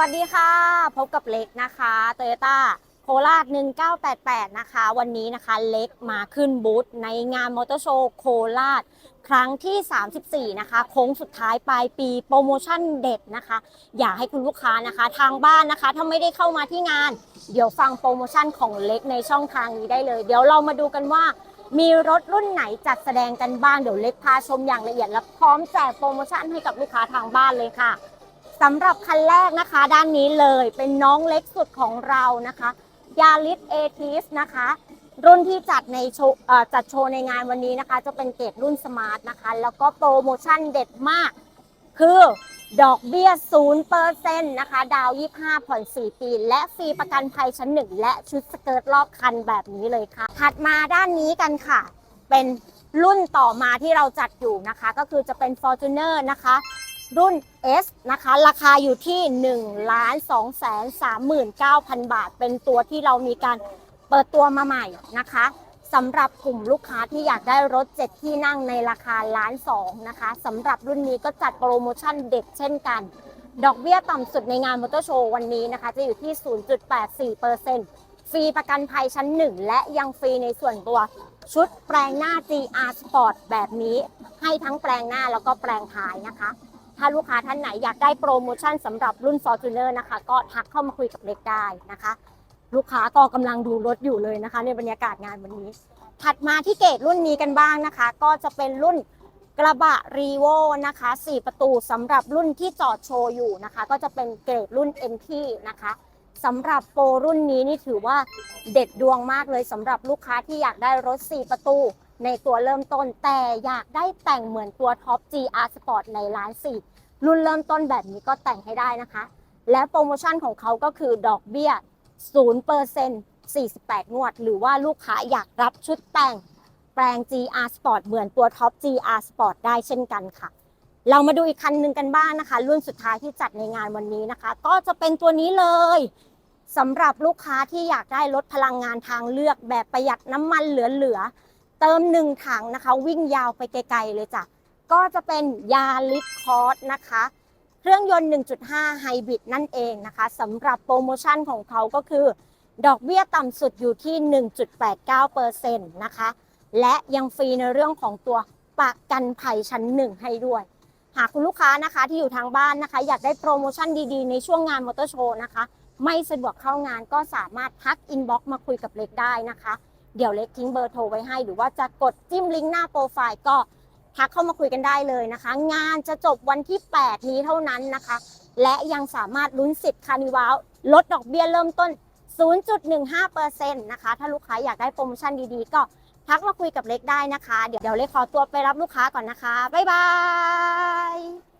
วัสดีค่ะ พบกับเล็กนะคะโตโยต้าโคราช 1988 นะคะ วันนี้นะคะเล็กมาขึ้นบูธในงานมอเตอร์โชว์โคราช ครั้งที่ 34 นะคะโค้งสุดท้ายปลายปีโปรโมชั่นเด็ดนะคะ อยากให้คุณลูกค้านะคะ ทางบ้านนะคะ ถ้าไม่ได้เข้ามาที่งาน เดี๋ยวฟังโปรโมชั่นของเล็กในช่องทางนี้ได้เลย เดี๋ยวเรามาดูกันว่า มีรถรุ่นไหนจัดแสดงกันบ้างเดี๋ยวเล็กพาชมอย่างละเอียดและพร้อมแจกโปรโมชั่นให้กับลูกค้าทางบ้านเลยค่ะ สำหรับคันแรกนะคะ ด้านนี้เลยเป็นน้องเล็กสุดของเรานะคะยาริสเอทีสนะคะ รุ่นที่จัดในโชว์จัดโชว์ในงานวันนี้นะคะ จะเป็นเกรดรุ่นสมาร์ทนะคะ แล้วก็โปรโมชั่นเด็ดมาก คือดอกเบี้ย0%นะคะ ดาว 25 ผ่อน 4 ปี และฟรีประกันภัยชั้น 1 และชุดสเกิร์ตรอบคันแบบนี้เลยค่ะ ถัดมาด้านนี้กันค่ะ เป็นรุ่นต่อมาที่เราจัดอยู่นะคะ ก็คือจะเป็น Fortuner นะคะ รุ่น S นะคะ ราคาอยู่ที่1ล้าน2แสน39,000 บาท เป็นตัวที่เรามีการเปิดตัวมาใหม่นะคะสำหรับกลุ่มลูกค้าที่อยากได้รถ 7 ที่นั่งในราคาล้าน2นะคะสำหรับรุ่นนี้ก็จัดโปรโมชั่นเด็ดเช่นกัน ดอกเบี้ยต่ำสุดในงานมอเตอร์โชว์วันนี้นะคะ จะอยู่ที่ 0.84%ฟรีประกันภัยชั้น 1 และยังฟรีในส่วนตัวชุดแปลงหน้า GR Sport แบบนี้ ให้ทั้งแปลงหน้าแล้วก็แปลงท้ายนะคะ ถ้าลูกค้าท่านไหนอยากได้โปรโมชั่นสำหรับรุ่น Fortuner นะคะ ก็ทักเข้ามาคุยกับเล็กได้นะคะ ลูกค้าก็กำลังดูรถอยู่เลยนะคะ ในบรรยากาศงานวันนี้ ถัดมาที่เกรดรุ่นนี้กันบ้างนะคะ ก็จะเป็นรุ่นกระบะรีโวนะคะ 4 ประตูสำหรับรุ่นที่จอดโชว์อยู่นะคะ ก็จะเป็นเกรดรุ่น NT นะคะสำหรับโปรรุ่นนี้นี่ถือว่าเด็ดดวงมากเลยสำหรับลูกค้าที่อยากได้รถ 4 ประตู ในตัวเริ่มต้นแต่อยากได้แต่งเหมือนตัวท็อป GR Sport ในร้านสี่รุ่นเริ่มต้นแบบนี้ก็แต่งให้ได้นะคะ และโปรโมชั่นของเขาก็คือดอกเบี้ย0% 48 งวด หรือว่าลูกค้าอยากรับชุดแต่งแปลง GR Sport เหมือนตัวท็อป GR Sport ได้เช่นกันค่ะ เรามาดูอีกคันหนึ่งกันบ้างนะคะ รุ่นสุดท้ายที่จัดในงานวันนี้นะคะ ก็จะเป็นตัวนี้เลยสำหรับลูกค้าที่อยากได้ลดพลังงานทางเลือกแบบประหยัดน้ำมันเหลือๆ เติมหนึ่งถังนะคะ วิ่งยาวไปไกลๆเลยจ้ะ ก็จะเป็นยาลิคอร์สนะคะ เครื่องยนต์ 1.5 ไฮบริดนั่นเองนะคะสำหรับโปรโมชั่นของเขาก็คือ ดอกเบี้ยต่ำสุดอยู่ที่ 1.89%นะคะ และยังฟรีในเรื่องของตัวประกันภัยชั้นหนึ่งให้ด้วย หากคุณลูกค้านะคะที่อยู่ทางบ้านนะคะ อยากได้โปรโมชั่นดีๆ ในช่วงงานมอเตอร์โชว์นะคะ ไม่สะดวกเข้างานก็สามารถทักอินบ็อกซ์มาคุยกับเล็กได้นะคะ เดี๋ยวเล็กทิ้งเบอร์โทรไว้ให้ หรือว่าจะกดจิ้มลิงก์หน้าโปรไฟล์ก็ทักเข้ามาคุยกันได้เลยนะคะ งานจะจบวันที่ 8 นี้เท่านั้นนะคะ และยังสามารถลุ้นสิทธิ์คานิวาลลดดอกเบี้ยเริ่มต้น 0.15%นะคะ ถ้าลูกค้าอยากได้โปรโมชั่นดีๆ ก็ทักมาคุยกับเล็กได้นะคะ เดี๋ยวเดี๋ยวเล็กขอตัวไปรับลูกค้าก่อนนะคะ บ๊ายบาย